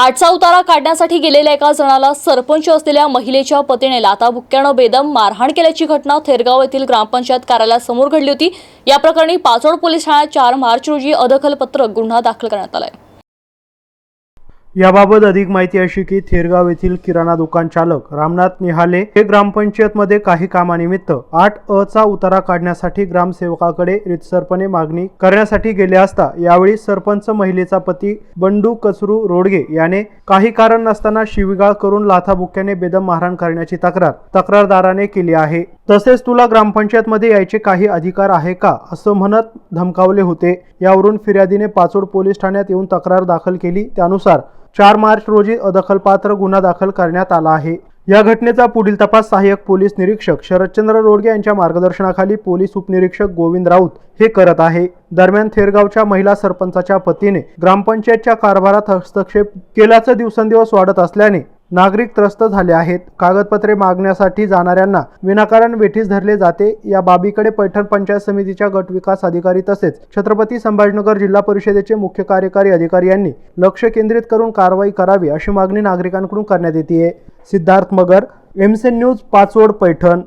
आठचा उतारा काढण्यासाठी गेलेल्या एका जणाला सरपंच असलेल्या महिलेच्या पतीने लाताबुक्क्यानं बेदम मारहाण केल्याची घटना थेरगाव येथील ग्रामपंचायत कार्यालयासमोर घडली होती. या प्रकरणी पाचोड पोलीस ठाण्यात चार मार्च रोजी अदखलपत्र गुन्हा दाखल करण्यात आलाय. याबाबत अधिक माहिती अशी की थेरगाव येथील किराणा दुकान चालक रामनाथ निहाले हे ग्रामपंचायतमध्ये काही कामानिमित्त आठ अ चा उतारा काढण्यासाठी ग्रामसेवकाकडे रितसरपणे मागणी करण्यासाठी गेले असता यावेळी सरपंच महिलेचा पती बंडू कचरू रोडगे याने काही कारण नसताना शिवीगाळ करून लाथाबुक्याने बेदम मारहाण करण्याची तक्रार तक्रारदाराने केली आहे. तसेच तुला ग्रामपंचायतमध्ये यायचे काही अधिकार आहे का? असं म्हणत धमकावले होते. यावरून फिर्यादीने पाचोड पोलीस ठाण्यात येऊन तक्रार दाखल केली. त्यानुसार चार मार्च रोजी अदखलपात्र गुन्हा दाखल करण्यात आला आहे. या घटनेचा पुढील तपास सहाय्यक पोलीस निरीक्षक शरदचंद्र रोडगे यांच्या मार्गदर्शनाखाली पोलीस उपनिरीक्षक गोविंद राऊत हे करत आहे. दरम्यान थेरगावच्या महिला सरपंचाच्या पतीने ग्रामपंचायतच्या कारभारात हस्तक्षेप केल्याचं दिवसेंदिवस वाढत असल्याने नागरिक त्रस्त झाले आहेत. कागदपत्रे मागण्यासाठी जाणाऱ्यांना विनाकारण वेठीस धरले जाते. या बाबीकडे पैठण पंचायत समितीच्या गट विकास अधिकारी तसेच छत्रपती संभाजीनगर जिल्हा परिषदेचे मुख्य कार्यकारी अधिकारी यांनी लक्ष केंद्रित करून कारवाई करावी अशी मागणी नागरिकांकडून करण्यात येते सिद्धार्थ मगर एमसेन न्यूज पाचवड पैठण.